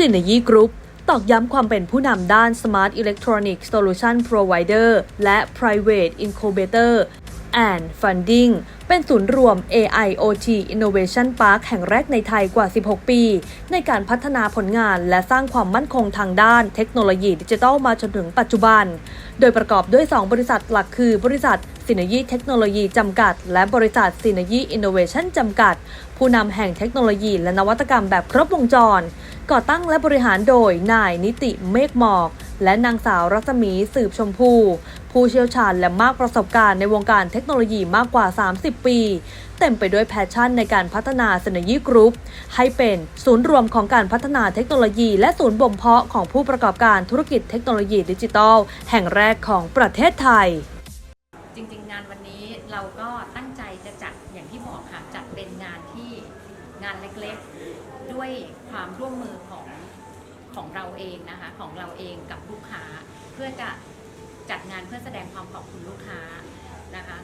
Synergy Group ตอกย้ำความเป็นผู้นำด้าน Smart Electronic Solution Provider และ Private Incubator and Funding เป็นศูนย์รวม AIoT Innovation Park แห่งแรกในไทยกว่า 16 ปี ในการพัฒนาผลงานและสร้างความมั่นคงทางด้านเทคโนโลยีดิจิทัลมาจนถึงปัจจุบัน โดยประกอบด้วย 2 บริษัทหลักคือบริษัท Synergy Technology จำกัด และบริษัท Synergy Innovation จำกัด ผู้นำแห่งเทคโนโลยีและนวัตกรรมแบบครบวงจร ก่อตั้งและบริหารโดยนายนิติเมฆหมอก และนางสาวรัศมีสืบชมพู ผู้เชี่ยวชาญและมากประสบการณ์ในวงการเทคโนโลยีมากกว่า 30 ปี เต็มไปด้วยแพชชั่นในการพัฒนา Synergy Group ให้เป็นศูนย์รวมของการพัฒนาเทคโนโลยี และศูนย์บ่มเพาะของผู้ประกอบการธุรกิจเทคโนโลยีดิจิทัล แห่งแรกของประเทศไทย จริง ๆ งานวันนี้เราก็ตั้งใจจะจัดอย่างที่บอกค่ะจัดเป็นงานที่งานเล็กๆ ด้วยความร่วมมือของของเราเองนะคะของเราเองกับลูกค้าเพื่อจะ จัดงานเพื่อแสดงความขอบคุณลูกค้านะคะ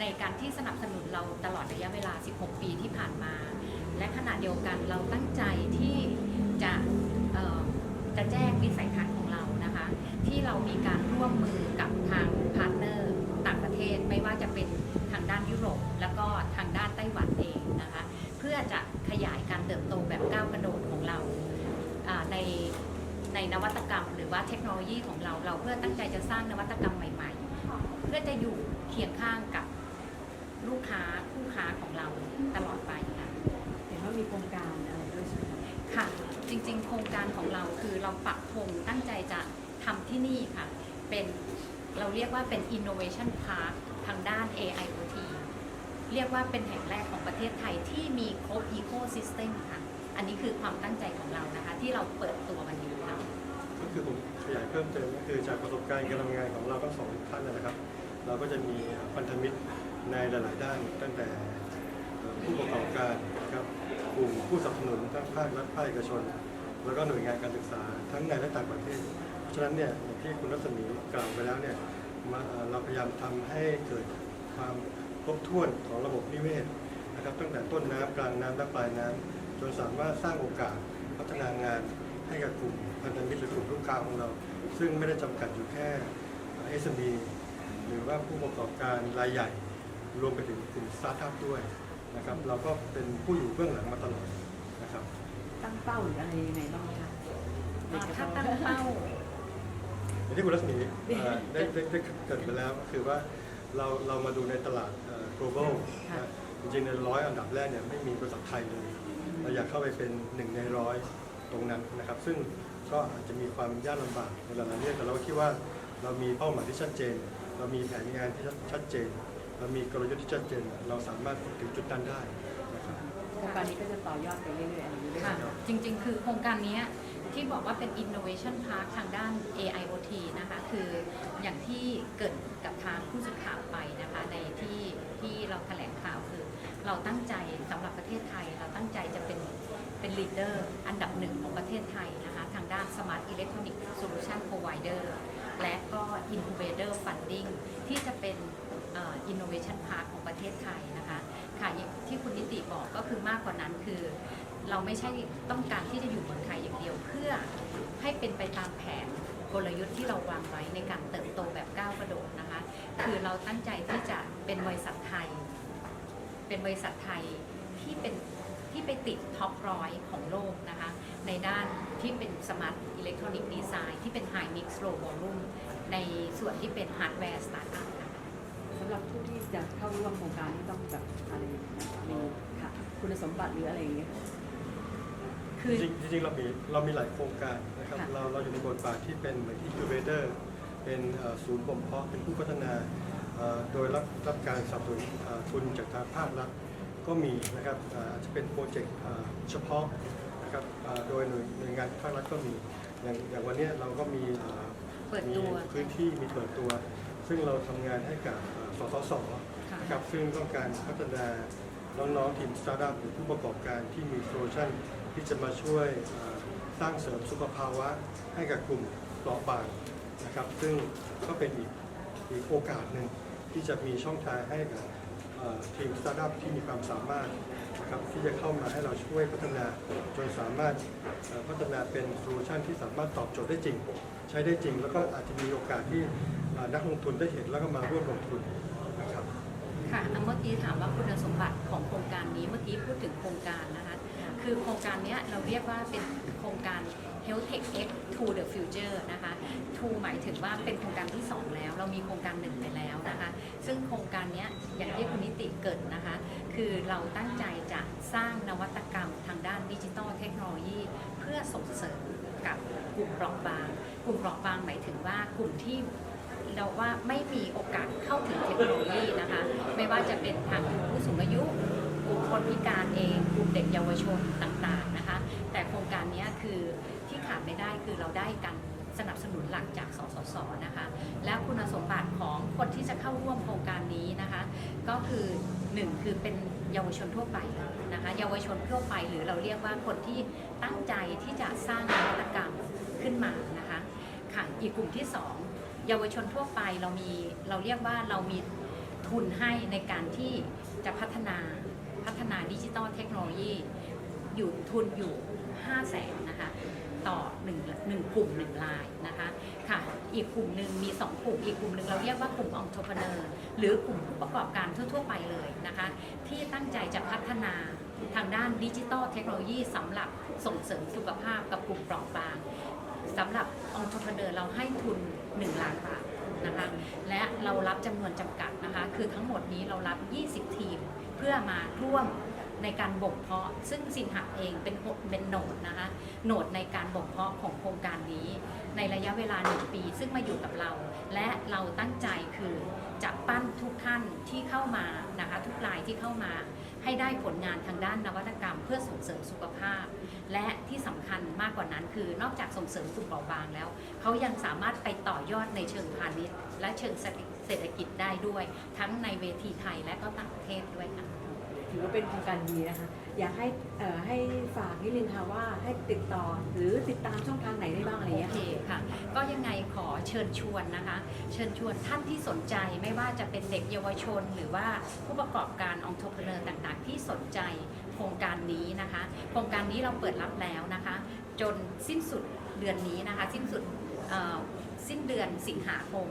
ในการที่สนับสนุนเราตลอดระยะเวลา 16 ปีที่ผ่านมา และขณะเดียวกันเราตั้งใจที่จะจะแจ้งวิสัยทัศน์ของเรานะคะ ที่เรามีการร่วมมือ เคียงข้างกับลูกค้าคู่ค้าของเราตลอดไปค่ะเห็นว่ามีโครงการอะไรด้วยใช่ไหมคะค่ะ จริงๆ โครงการของเราคือเราปักธงตั้งใจจะทำที่นี่ค่ะ เป็นเราเรียกว่าเป็น innovation park ทางด้าน AIoT เรียกว่าเป็นแห่งแรกของประเทศไทยที่มีครบ ecosystem ค่ะ อันนี้คือความตั้งใจของเรานะคะ ที่เราเปิดตัววันนี้ค่ะ ก็คือผมขยายเพิ่มเติมก็คือจากประสบการณ์การทำงานของเราทั้งสองท่านนะครับ เราก็จะมีพันธมิตรในหลาย ๆ ด้านตั้งแต่ผู้ประกอบการนะครับกลุ่มผู้สนับสนุนทั้งภาครัฐภาคเอกชน แล้วก็หน่วยงานการศึกษาทั้งในและต่างประเทศ เพราะฉะนั้นเนี่ยอย่างที่คุณรัศมีกล่าวไปแล้วเนี่ยเราพยายามทำให้เกิดความครบถ้วนของระบบนิเวศนะครับตั้งแต่ต้นน้ำกลางน้ำและปลายน้ำจนสามารถสร้างโอกาสพัฒนางานให้กับกลุ่มพันธมิตรหรือกลุ่มลูกค้าของเรา ซึ่งไม่ได้จำกัดอยู่แค่ SME หรือว่าผู้ประกอบการรายใหญ่ รวมไปถึงกลุ่มสตาร์ทอัพด้วยนะครับเราก็เป็นผู้อยู่เบื้องหลังมาตลอดนะครับ ตั้งเป้าหรืออะไรยังไงบ้างไหมคะอ่าถ้าตั้งเป้า อย่างที่คุณรัศมีเอ่อได้ได้ได้เกริดไปแล้วก็คือว่าเราเรามาดูในตลาดเอ่อ global นะจริงๆในร้อยอันดับแรกเนี่ยไม่มีบริษัทไทยเลย เราอยากเข้าไปเป็นหนึ่งในร้อยตรงนั้นนะครับ ซึ่งก็อาจจะมีความยากลำบากในหลายๆเรื่องแต่เราก็คิดว่าเรามีเป้าหมายที่ชัดเจน เรามีแผนงานที่ชัดเจน เรามีกลยุทธ์ที่ชัดเจน เราสามารถถึงจุดนั้นได้นะครับโครงการนี้ก็จะต่อยอดไปเรื่อยๆอันนี้ด้วยค่ะจริงๆ คือโครงการเนี้ยที่บอกว่าเป็น innovation park ทางด้าน AIoT นะคะ คืออย่างที่เกิดกับทางผู้สื่อข่าวไปนะคะ ในที่ที่เราแถลงข่าวคือ เราตั้งใจสำหรับประเทศไทย เราตั้งใจจะ เป็นเป็น leader อันดับหนึ่งของประเทศไทยนะคะทางด้าน smart electronic solution provider และก็ incubator funding ที่จะเป็นอ่อ innovation park ของประเทศไทยนะคะค่ะที่คุณนิติบอกก็คือมากกว่านั้นคือ เราไม่ใช่ต้องการที่จะอยู่เมืองไทยอย่างเดียวเพื่อให้เป็นไปตามแผนกลยุทธ์ที่เราวางไว้ในการเติบโตแบบก้าวกระโดดนะคะ คือเราตั้งใจที่จะเป็นบริษัทไทย เป็นบริษัทไทยที่เป็น ที่ไปติดท็อปร้อยของโลกนะคะ ในด้านที่เป็นสมาร์ทอิเล็กทรอนิกส์ดีไซน์ที่เป็นไฮมิกซ์โลวอลุ่มในส่วนที่เป็นฮาร์ดแวร์สตาร์ทอัพค่ะสำหรับผู้ที่จะเข้าร่วมโครงการนี้ต้องแบบอะไรมีค่ะคุณสมบัติหรืออะไรอย่างเงี้ยคือจริงๆจริงๆเรามีเรามีหลายโครงการนะครับค่ะเราเราอยู่ในบทบาทที่เป็นเหมือน incubator เป็นเอ่อศูนย์บ่มเพาะเป็นผู้พัฒนาเอ่อโดยรับรับการสนับสนุนเอ่อทุนจากทางภาครัฐ ก็มีนะครับเอ่ออาจจะเป็นโปรเจกต์เอ่อเฉพาะนะครับเอ่อโดยหน่วยหน่วยงานภาครัฐก็มีอย่างอย่างวันเนี้ยเราก็มีเอ่อเปิดตัวมีพื้นที่มีเปิดตัว ซึ่งเราทำงานให้กับเอ่อสสสค่ะนะครับซึ่งต้องการพัฒนาน้องๆทีมสตาร์ทอัพหรือผู้ประกอบการที่มีโซลูชันที่จะมาช่วยเอ่อสร้างเสริมสุขภาวะให้กับกลุ่มเปราะบางนะครับ ซึ่งก็เป็นอีกอีกโอกาสหนึ่งที่จะมีช่องทางให้กับเอ่อ ทีมสตาร์ทอัพที่มีความสามารถนะครับที่จะเข้ามาให้เราช่วยพัฒนาจนสามารถพัฒนาเป็นโซลูชันที่สามารถตอบโจทย์ได้จริง ใช้ได้จริง แล้วก็อาจจะมีโอกาสที่นักลงทุนได้เห็นแล้วก็มาร่วมลงทุนนะครับค่ะเมื่อกี้ถามว่าคุณสมบัติของโครงการนี้เมื่อกี้พูดถึงโครงการนะคะคือโครงการนี้เราเรียกว่าเป็นโครงการ to the Future นะคะ to หมายถึงว่าเป็นโครงการที่ 2 แล้ว เรามีโครงการหนึ่งไปแล้วนะคะ ซึ่งโครงการนี้อย่างที่คุณนิติเกิดนะคะ คือเราตั้งใจจะสร้างนวัตกรรมทางด้านดิจิทัลเทคโนโลยี เพื่อส่งเสริมกับกลุ่มเปราะบาง กลุ่มเปราะบางหมายถึงว่ากลุ่มที่เราว่าไม่มีโอกาสเข้าถึงเทคโนโลยีนะคะ ไม่ว่าจะเป็นทางผู้สูงอายุกลุ่มคนพิการเองกลุ่มเด็กเยาวชนต่างๆนะคะ แต่โครงการนี้คือ ขาดไม่ได้คือเราได้การสนับสนุนหลักจากสสสนะคะ และคุณสมบัติของคนที่จะเข้าร่วมโครงการนี้นะคะ ก็คือหนึ่งคือเป็นเยาวชนทั่วไปนะคะเยาวชนทั่วไปหรือเราเรียกว่าคนที่ตั้งใจที่จะสร้างนวัตกรรมขึ้นมานะคะค่ะอีกกลุ่มที่สองเยาวชนทั่วไปเรามีเราเรียกว่าเรามีทุนให้ในการที่จะพัฒนาพัฒนาดิจิตอลเทคโนโลยี อยู่ทุนอยู่ 5 0 0แสนนะคะต่อ1หนึ่งกลุ่มหนึ่งรายนะคะค่ะอีกกลุ่มหนึ่งมี 2 กลุ่มอีกกลุ่มหนึ่งเราเรียกว่ากลุ่มองค์ประกอบหรือกลุ่มผู้ประกอบการทั่ว ๆ ไปเลยนะคะที่ตั้งใจจะพัฒนาทางด้านดิจิตอลเทคโนโลยีสำหรับส่งเสริมสุขภาพกับกลุ่มเปราะบางสำหรับองค์ประกอบเราให้ทุน 1 ล้านบาทนะคะและเรารับจำนวนจำกัดนะคะคือทั้งหมดนี้เรารับ 20 ทีมเพื่อมาร่วม ในการบ่มเพาะ ซึ่งสินหักเองเป็นหเป็นโหนดนะคะโหนดในการบ่มเพาะของโครงการนี้ ในระยะเวลา1ปี ซึ่งมาอยู่กับเรา และเราตั้งใจคือจะปั้นทุกท่านที่เข้ามานะคะทุกรายที่เข้ามา ให้ได้ผลงานทางด้านนวัตกรรม เพื่อส่งเสริมสุขภาพ และที่สำคัญมากกว่านั้นคือนอกจากส่งเสริมกลุ่มเปราบางแล้วเขายังสามารถไปต่อยอดในเชิงพาณิชย์ และเชิงเศรษฐกิจได้ด้วย ทั้งในเวทีไทยและก็ต่างประเทศด้วยค่ะ ถือว่าเป็นโครงการดีนะคะ อยากให้เอ่อให้ฝากนิดนึงค่ะว่าให้ติดต่อหรือติดตามช่องทางไหนได้บ้างอะไรโอเงี้ยเคค่ะก็ยังไงขอเชิญชวนนะคะ เชิญชวนท่านที่สนใจไม่ว่าจะเป็นเด็กเยาวชน หรือว่าผู้ประกอบการองค์ประกอบต่างๆ ที่สนใจโครงการนี้นะคะ โครงการนี้เราเปิดรับแล้วนะคะ จนสิ้นสุดเดือนนี้นะคะ สิ้นสุดเอ่อสิ้นเดือนสิงหาคม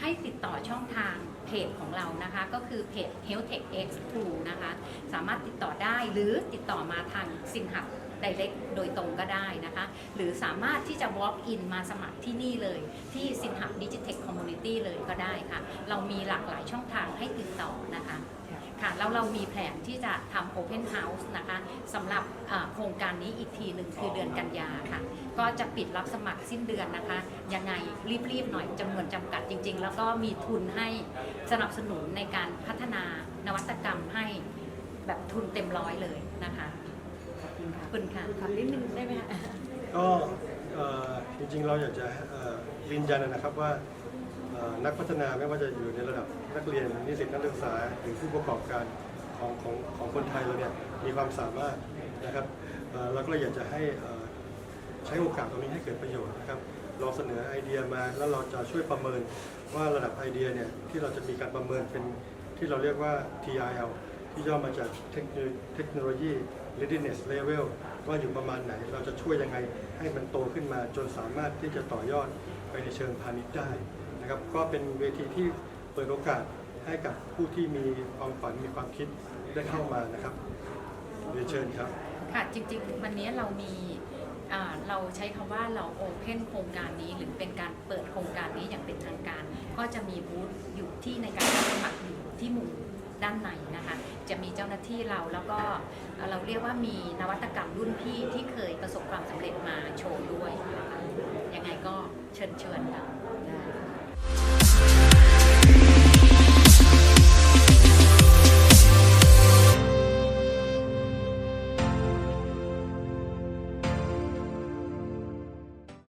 ให้ติดต่อช่องทางเพจของเรานะคะ ก็คือเพจ Health Tech X 2นะคะ สามารถติดต่อได้หรือติดต่อมาทางสินหับ direct โดยตรงก็ได้นะคะ หรือสามารถที่จะ walk in มาสมัครที่นี่เลย ที่สินหับ Digitech Community เลยก็ได้ค่ะ เรามีหลากหลายช่องทางให้ติดต่อนะคะค่ะแล้วเรามีแผนที่จะทำ Open House นะคะสำหรับโครงการนี้อีกทีหนึ่งคือเดือนกันยาค่ะ ก็จะปิดรับสมัครสิ้นเดือนนะคะ ยังไงรีบๆหน่อยจำนวนจำกัดจริง ๆ แล้วก็มีทุนให้สนับสนุนในการพัฒนานวัตกรรมให้แบบทุนเต็มร้อยเลยนะคะขอบคุณค่ะขอบคุณค่ะถามนิดนึงได้ไหมคะก็เอ่อจริงๆเราอยากจะเอ่อยืนยันนะครับว่าเอ่อนักพัฒนาไม่ว่าจะอยู่ในระดับนักเรียนนิสิตนักศึกษาหรือผู้ประกอบการของของของคนไทยเราเนี่ยมีความสามารถนะครับเอ่อเราก็เลยอยากจะให้เอ่อ ใช้โอกาสตรงนี้ให้เกิดประโยชน์นะครับเราเสนอไอเดียมาแล้วเราจะช่วยประเมินว่าระดับไอเดียเนี่ยที่เราจะมีการประเมินเป็นที่เราเรียกว่า TRL ที่ย่อมาจากเทคโนโลยี readiness level ว่าอยู่ประมาณไหน เราจะช่วยยังไงให้มันโตขึ้นมาจนสามารถที่จะต่อยอดไปในเชิงพาณิชย์ได้นะครับก็เป็นเวทีที่เปิดโอกาสให้กับผู้ที่มีความฝันมีความคิดได้เข้ามานะครับเรียนเชิญครับ ค่ะจริงๆ วันนี้เรามี เราใช้คำว่าเราโอเพนโครงการนี้หรือเป็นการเปิดโครงการนี้อย่างเป็นทางการ ก็จะมีบูธอยู่ที่ในการสมัครอยู่ที่มุมด้านในนะคะ จะมีเจ้าหน้าที่เราแล้วก็เราเรียกว่ามีนวัตกรรมรุ่นพี่ที่เคยประสบความสำเร็จมาโชว์ด้วยนะคะยังไงก็เชิญชวนค่ะ